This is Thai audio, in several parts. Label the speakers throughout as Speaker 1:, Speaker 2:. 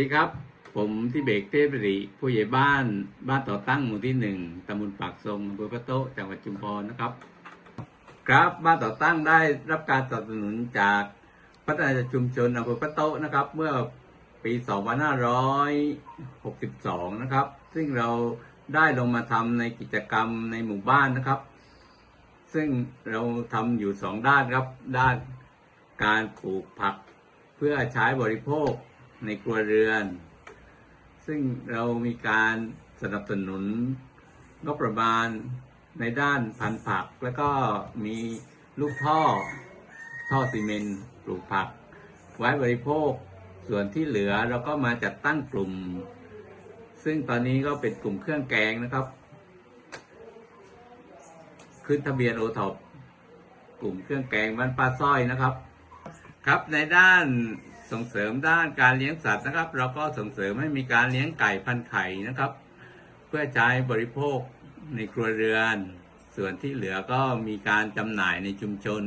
Speaker 1: ดีครับ ผมที่เบกเทพปริผู้ใหญ่บ้านบ้านต่อตั้งหมู่ที่หนึ่งตำบลปากทรงอำเภอพระโต๊ะจังหวัดชุมพรนะครับ ครับบ้านต่อตั้งได้รับการสนับสนุนจากพัฒนาชุมชนอำเภอพระโต๊ะนะครับ เมื่อปี 2562 นะครับ ซึ่งเราได้ลงมาทำในกิจกรรมในหมู่บ้านนะครับ ซึ่งเราทำอยู่สองด้านครับ ด้านการปลูกผักเพื่อใช้บริโภค ในครัวเรือน ซึ่งเรามีการสนับสนุนงบประมาณในด้านพันธุ์ผัก แล้วก็มีลูกท่อท่อซีเมนต์ปลูกผัก ไว้บริโภคส่วนที่เหลือเราก็มาจัดตั้งกลุ่ม ซึ่งตอนนี้ก็เป็นกลุ่มเครื่องแกงนะครับ ขึ้นทะเบียนโอท็อปกลุ่มเครื่องแกงบ้านป้าสร้อยนะครับ ครับในด้าน ส่งเสริมด้านการเลี้ยงสัตว์นะครับ เราก็ส่งเสริมให้มีการเลี้ยงไก่พันไข่นะครับ เพื่อใช้บริโภคในครัวเรือน ส่วนที่เหลือก็มีการจำหน่ายในชุมชน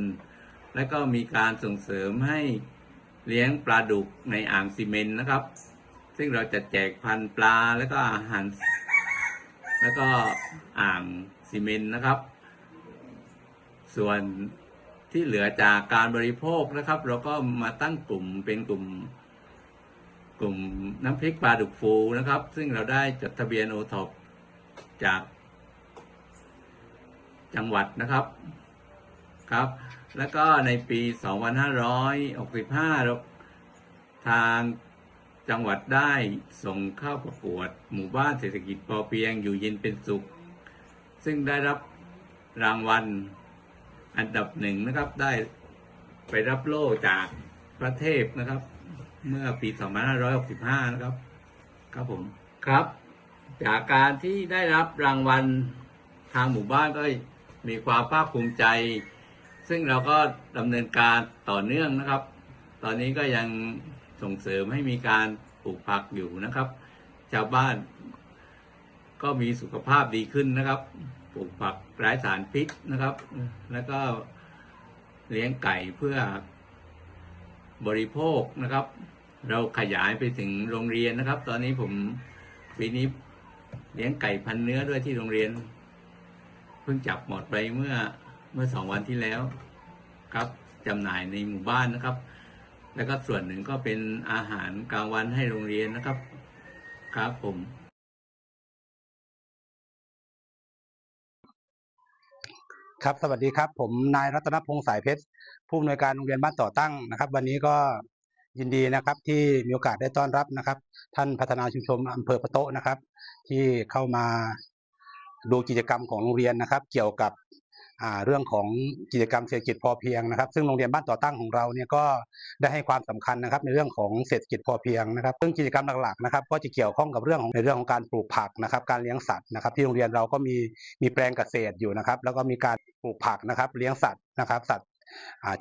Speaker 1: และก็มีการส่งเสริมให้เลี้ยงปลาดุกในอ่างซีเมนต์นะครับ ซึ่งเราจะแจกพันปลาแล้วก็อาหาร แล้วก็อ่างซีเมนต์นะครับ ส่วน ที่เหลือจากการบริโภคนะครับ เราก็มาตั้งกลุ่มเป็นกลุ่ม กลุ่มน้ำพริกปลาดุกฟูนะครับ ซึ่งเราได้จดทะเบียนโอท็อปจากจังหวัดนะครับครับ แล้วก็ในปี 2565เราทางจังหวัดได้ส่งเข้าประกวด หมู่บ้านเศรษฐกิจพอเพียงอยู่เย็นเป็นสุข ซึ่งได้รับรางวัล อันดับหนึ่งนะครับได้ไปรับโล่จากพระเทพนะครับ เมื่อปี 2565 นะครับ ครับผมครับ จากการที่ได้รับรางวัลทางหมู่บ้านก็มีความภาคภูมิใจ ซึ่งเราก็ดำเนินการต่อเนื่องนะครับ ตอนนี้ก็ยังส่งเสริมให้มีการปลูกผักอยู่นะครับ ชาวบ้านก็มีสุขภาพดีขึ้นนะครับ ปลูกผักไร้สารพิษนะครับ แล้วก็เลี้ยงไก่เพื่อบริโภคนะครับ เราขยายไปถึงโรงเรียนนะครับ ตอนนี้ผมปีนี้เลี้ยงไก่พันเนื้อด้วยที่โรงเรียน เพิ่งจับหมดไปเมื่อเมื่อสองวันที่แล้วครับจำหน่ายในหมู่บ้านนะครับ แล้วก็ส่วนหนึ่งก็เป็นอาหารกลางวันให้โรงเรียนนะครับ ครับผม
Speaker 2: ครับสวัสดีครับ ผมนายรัตนพงษ์สายเพชรผู้อำนวยการโรงเรียนบ้านต่อตั้งนะครับ วันนี้ก็ยินดีนะครับที่มีโอกาสได้ต้อนรับนะครับ ท่านพัฒนาชุมชนอำเภอพะโตะนะครับ ที่เข้ามาดูกิจกรรมของโรงเรียนนะครับ เกี่ยวกับเรื่องของกิจกรรมเศรษฐกิจพอเพียงนะครับ ซึ่งโรงเรียนบ้านต่อตั้งของเราเนี่ยก็ได้ให้ความสำคัญนะครับในเรื่องของเศรษฐกิจพอเพียงนะครับซึ่งกิจกรรมหลักๆนะครับก็จะเกี่ยวข้องกับเรื่องของในเรื่องของการปลูกผักนะครับ การเลี้ยงสัตว์นะครับ ที่โรงเรียนเราก็มีมีแปลงเกษตรอยู่นะครับ แล้วก็มีการ ปลูกผักนะครับ เลี้ยงสัตว์นะครับ สัตว์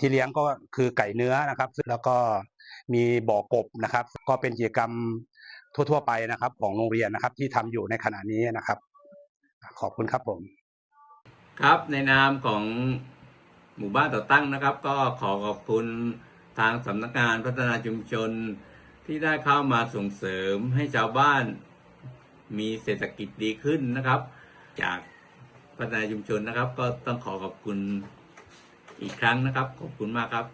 Speaker 2: ที่เลี้ยงก็คือไก่เนื้อนะครับ แล้วก็มีบ่อกบนะครับ ก็เป็นกิจกรรมทั่ว ๆ ไปนะครับ ของโรงเรียนนะครับ ที่ทำอยู่ในขณะนี้นะครับ ขอบคุณครับผม
Speaker 1: ครับในนามของหมู่บ้านต่อตั้งนะครับ ก็ขอขอบคุณทางสำนักงานพัฒนาชุมชนที่ได้เข้ามาส่งเสริมให้ชาวบ้านมีเศรษฐกิจดีขึ้นนะครับ จาก พัฒนาชุมชนนะครับ ก็ต้องขอขอบคุณอีกครั้งนะครับ ขอบคุณมากครับ